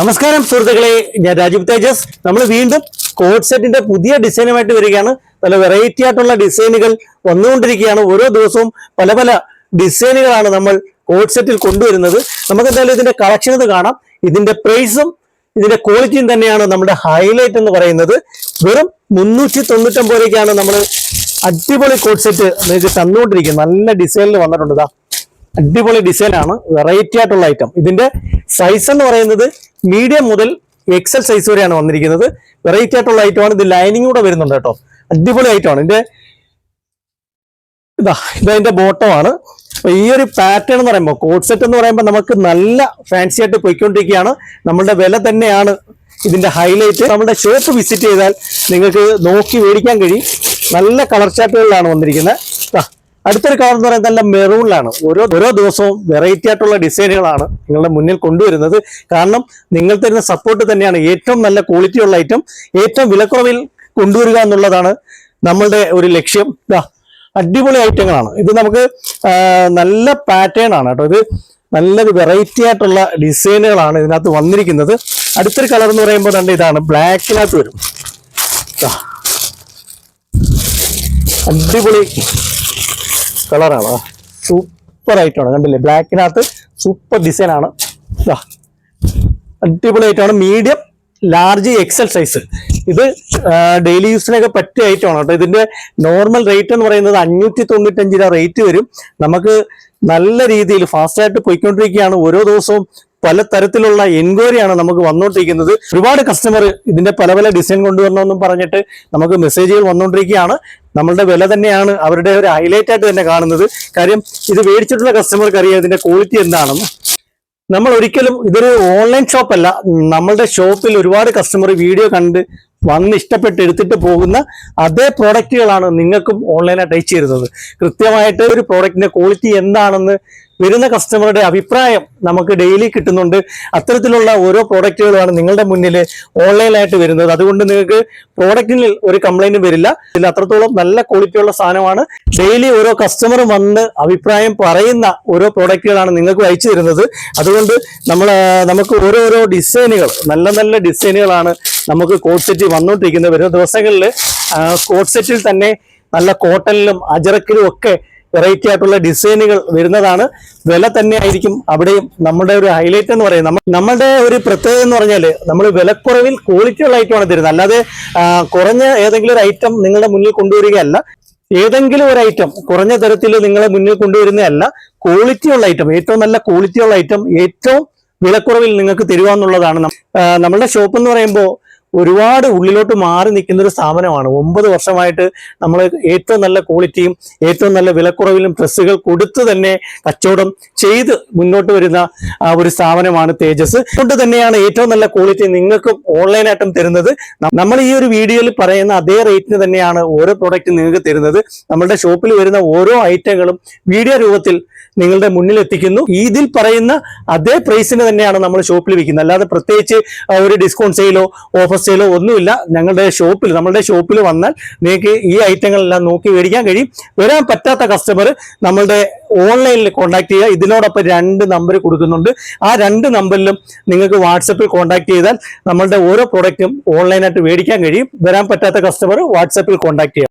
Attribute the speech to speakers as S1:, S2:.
S1: നമസ്കാരം സുഹൃത്തുക്കളെ. ഞാൻ രാജീവ് തേജസ്. നമ്മൾ വീണ്ടും കോഡ് സെറ്റിന്റെ പുതിയ ഡിസൈനുമായിട്ട് വരികയാണ്. പല വെറൈറ്റി ആയിട്ടുള്ള ഡിസൈനുകൾ വന്നുകൊണ്ടിരിക്കുകയാണ്. ഓരോ ദിവസവും പല പല ഡിസൈനുകളാണ് നമ്മൾ കോഡ് സെറ്റിൽ കൊണ്ടുവരുന്നത്. നമുക്ക് എന്തായാലും ഇതിന്റെ കളക്ഷൻ ഇത് കാണാം. ഇതിന്റെ പ്രൈസും ഇതിന്റെ ക്വാളിറ്റിയും തന്നെയാണ് നമ്മുടെ ഹൈലൈറ്റ് എന്ന് പറയുന്നത്. വെറും മുന്നൂറ്റി തൊണ്ണൂറ്റൊമ്പത് രൂപയ്ക്കാണ് നമ്മൾ അടിപൊളി കോഡ് സെറ്റ് നിങ്ങൾക്ക് തന്നുകൊണ്ടിരിക്കുന്നത്. നല്ല ഡിസൈനിൽ വന്നിട്ടുണ്ട് അടിപൊളി ഡിസൈനാണ് വെറൈറ്റി ആയിട്ടുള്ള ഐറ്റം ഇതിന്റെ സൈസ് എന്ന് പറയുന്നത് മീഡിയം മുതൽ എക്സൽ സൈസ് വരെയാണ് വന്നിരിക്കുന്നത്. വെറൈറ്റി ആയിട്ടുള്ള ഐറ്റം ആണ്. ഇത് ലൈനിങ് കൂടെ വരുന്നുണ്ട് കേട്ടോ. അടിപൊളി ഐറ്റം ആണ്. ഇതിന്റെ ഇതാ ഇതതിന്റെ ബോട്ടം ആണ്. അപ്പൊ ഈ ഒരു പാറ്റേൺ എന്ന് പറയുമ്പോൾ കോഡ് സെറ്റ് എന്ന് പറയുമ്പോൾ നമുക്ക് നല്ല ഫാൻസി ആയിട്ട് പോയിക്കൊണ്ടിരിക്കുകയാണ്. നമ്മളുടെ വില തന്നെയാണ് ഇതിന്റെ ഹൈലൈറ്റ് നമ്മുടെ ഷോപ്പ് വിസിറ്റ് ചെയ്താൽ നിങ്ങൾക്ക് നോക്കി മേടിക്കാൻ കഴിയും. നല്ല കളർ ചാർട്ടുകളിലാണ് വന്നിരിക്കുന്നത്. അടുത്തൊരു കളർ എന്ന് പറയുന്നത് നല്ല മെറൂണിലാണ് ഓരോ ഓരോ ദിവസവും വെറൈറ്റി ആയിട്ടുള്ള ഡിസൈനുകളാണ് നിങ്ങളുടെ മുന്നിൽ കൊണ്ടുവരുന്നത്. കാരണം നിങ്ങൾ തരുന്ന സപ്പോർട്ട് തന്നെയാണ് ഏറ്റവും നല്ല ക്വാളിറ്റിയുള്ള ഐറ്റം ഏറ്റവും വിലക്കുറവിൽ കൊണ്ടുവരിക എന്നുള്ളതാണ് നമ്മളുടെ ഒരു ലക്ഷ്യം. അടിപൊളി ഐറ്റങ്ങളാണ്. ഇത് നമുക്ക് നല്ല പാറ്റേൺ ആണ് കേട്ടോ ഇത്. നല്ലൊരു വെറൈറ്റി ആയിട്ടുള്ള ഡിസൈനുകളാണ് ഇതിനകത്ത് വന്നിരിക്കുന്നത്. അടുത്തൊരു കളർ എന്ന് പറയുമ്പോൾ തന്നെ ഇതാണ്. ബ്ലാക്കിനകത്ത് വരും. അടിപൊളി കളറാണ്. സൂപ്പർ ആയിട്ടാണ് കണ്ടില്ലേ? ബ്ലാക്കിനകത്ത് സൂപ്പർ ഡിസൈൻ ആണ്. ദാ. അടിപൊളി ആയിട്ടാണ് മീഡിയം ലാർജ് എക്സൽ സൈസ് ഇത് ഡെയിലി യൂസിനൊക്കെ പറ്റിയ ഐറ്റമാണ് കേട്ടോ. ഇതിന്റെ നോർമൽ റേറ്റ് എന്ന് പറയുന്നത് അഞ്ഞൂറ്റി തൊണ്ണൂറ്റഞ്ച് രൂപ റേറ്റ് വരും. നമുക്ക് നല്ല രീതിയിൽ ഫാസ്റ്റായിട്ട് പോയിക്കൊണ്ടിരിക്കുകയാണ്. ഓരോ ദിവസവും പല തരത്തിലുള്ള എൻക്വയറിയാണ് നമുക്ക് വന്നുകൊണ്ടിരിക്കുന്നത് ഒരുപാട് കസ്റ്റമർ ഇതിന്റെ പല പല ഡിസൈൻ കൊണ്ടുവരണമെന്നും പറഞ്ഞിട്ട് നമുക്ക് മെസ്സേജുകൾ വന്നുകൊണ്ടിരിക്കുകയാണ് നമ്മളുടെ വില തന്നെയാണ് അവരുടെ ഒരു ഹൈലൈറ്റ് ആയിട്ട് തന്നെ കാണുന്നത്. കാര്യം ഇത് മേടിച്ചിട്ടുള്ള കസ്റ്റമർക്ക് അറിയാം ഇതിന്റെ ക്വാളിറ്റി എന്താണെന്ന്. നമ്മൾ ഒരിക്കലും ഇതൊരു ഓൺലൈൻ ഷോപ്പല്ല നമ്മളുടെ ഷോപ്പിൽ ഒരുപാട് കസ്റ്റമർ വീഡിയോ കണ്ട് വന്ന് ഇഷ്ടപ്പെട്ട് എടുത്തിട്ട് പോകുന്ന അതേ പ്രോഡക്റ്റുകളാണ് നിങ്ങൾക്കും ഓൺലൈനായിട്ട് അയച്ചു തരുന്നത് കൃത്യമായിട്ട് ഒരു പ്രോഡക്റ്റിന്റെ ക്വാളിറ്റി എന്താണെന്ന് വരുന്ന കസ്റ്റമറുടെ അഭിപ്രായം നമുക്ക് ഡെയിലി കിട്ടുന്നുണ്ട്. അത്തരത്തിലുള്ള ഓരോ പ്രോഡക്റ്റുകളാണ് നിങ്ങളുടെ മുന്നിൽ ഓൺലൈനായിട്ട് വരുന്നത്. അതുകൊണ്ട് നിങ്ങൾക്ക് പ്രോഡക്റ്റിൽ ഒരു കംപ്ലൈന്റും വരില്ല. ഇതിൽ അത്രത്തോളം നല്ല ക്വാളിറ്റിയുള്ള സാധനമാണ്. ഡെയിലി ഓരോ കസ്റ്റമർ വന്ന് അഭിപ്രായം പറയുന്ന ഓരോ പ്രോഡക്റ്റുകളാണ് നിങ്ങൾക്ക് അയച്ചു തരുന്നത്. അതുകൊണ്ട് നമ്മൾ നമുക്ക് ഓരോരോ ഡിസൈനുകൾ നല്ല നല്ല ഡിസൈനുകളാണ് നമുക്ക് കോട്ട് സെറ്റ് വന്നുകൊണ്ടിരിക്കുന്നത് വരുന്ന ദിവസങ്ങളിൽ കോട്ട് സെറ്റിൽ തന്നെ നല്ല കോട്ടണിലും അജറക്കിലും ഒക്കെ വെറൈറ്റി ആയിട്ടുള്ള ഡിസൈനുകൾ വരുന്നതാണ്. വില തന്നെ ആയിരിക്കും അവിടെയും നമ്മുടെ ഒരു ഹൈലൈറ്റ് എന്ന് പറയുന്നത്. നമ്മ- നമ്മളുടെ ഒരു പ്രത്യേകത എന്ന് പറഞ്ഞാൽ നമ്മൾ വിലക്കുറവിൽ ക്വാളിറ്റി ഉള്ള ഐറ്റമാണ് തരുന്നത്. അല്ലാതെ കുറഞ്ഞ ഏതെങ്കിലും ഒരു ഐറ്റം നിങ്ങളുടെ മുന്നിൽ കൊണ്ടുവരികയല്ല. ഏതെങ്കിലും ഒരു ഐറ്റം കുറഞ്ഞ തരത്തിൽ നിങ്ങളെ മുന്നിൽ കൊണ്ടുവരുന്നതല്ല ക്വാളിറ്റിയുള്ള ഐറ്റം ഏറ്റവും നല്ല ക്വാളിറ്റിയുള്ള ഐറ്റം ഏറ്റവും വിലക്കുറവിൽ നിങ്ങൾക്ക് തരുവാന്നുള്ളതാണ് നമ്മളുടെ ഷോപ്പ് എന്ന് പറയുമ്പോൾ ഒരുപാട് ഉള്ളിലോട്ട് മാറി നിൽക്കുന്ന ഒരു സ്ഥാപനമാണ്. ഒമ്പത് വർഷമായിട്ട് നമ്മൾ ഏറ്റവും നല്ല ക്വാളിറ്റിയും ഏറ്റവും നല്ല വിലക്കുറവിലും ഡ്രസ്സുകൾ കൊടുത്ത് തന്നെ കച്ചവടം ചെയ്ത് മുന്നോട്ട് വരുന്ന ഒരു സ്ഥാപനമാണ് തേജസ്. അതുകൊണ്ട് തന്നെയാണ് ഏറ്റവും നല്ല ക്വാളിറ്റി നിങ്ങൾക്കും ഓൺലൈനായിട്ടും തരുന്നത്. നമ്മൾ ഈ ഒരു വീഡിയോയിൽ പറയുന്ന അതേ റേറ്റിന് തന്നെയാണ് ഓരോ പ്രോഡക്റ്റ് നിങ്ങൾക്ക് തരുന്നത്. നമ്മളുടെ ഷോപ്പിൽ വരുന്ന ഓരോ ഐറ്റങ്ങളും വീഡിയോ രൂപത്തിൽ നിങ്ങളുടെ മുന്നിൽ എത്തിക്കുന്നു. ഇതിൽ പറയുന്ന അതേ പ്രൈസിന് തന്നെയാണ് നമ്മൾ ഷോപ്പിൽ വിൽക്കുന്നത്. അല്ലാതെ പ്രത്യേകിച്ച് ഒരു ഡിസ്കൗണ്ട് സെയിലോ ഓഫർ സെയിലോ ഒന്നുമില്ല. ഞങ്ങളുടെ ഷോപ്പിൽ നമ്മളുടെ ഷോപ്പിൽ വന്നാൽ നിങ്ങൾക്ക് ഈ ഐറ്റങ്ങളെല്ലാം നോക്കി മേടിക്കാൻ കഴിയും. വരാൻ പറ്റാത്ത കസ്റ്റമർ നമ്മളുടെ ഓൺലൈനിൽ കോൺടാക്ട് ചെയ്യുക. ഇതിനോടൊപ്പം രണ്ട് നമ്പർ കൊടുക്കുന്നുണ്ട്. ആ രണ്ട് നമ്പറിലും നിങ്ങൾക്ക് വാട്സപ്പിൽ കോൺടാക്ട് ചെയ്താൽ നമ്മളുടെ ഓരോ പ്രോഡക്റ്റും ഓൺലൈനായിട്ട് മേടിക്കാൻ കഴിയും. വരാൻ പറ്റാത്ത കസ്റ്റമർ വാട്സപ്പിൽ കോൺടാക്ട് ചെയ്യുക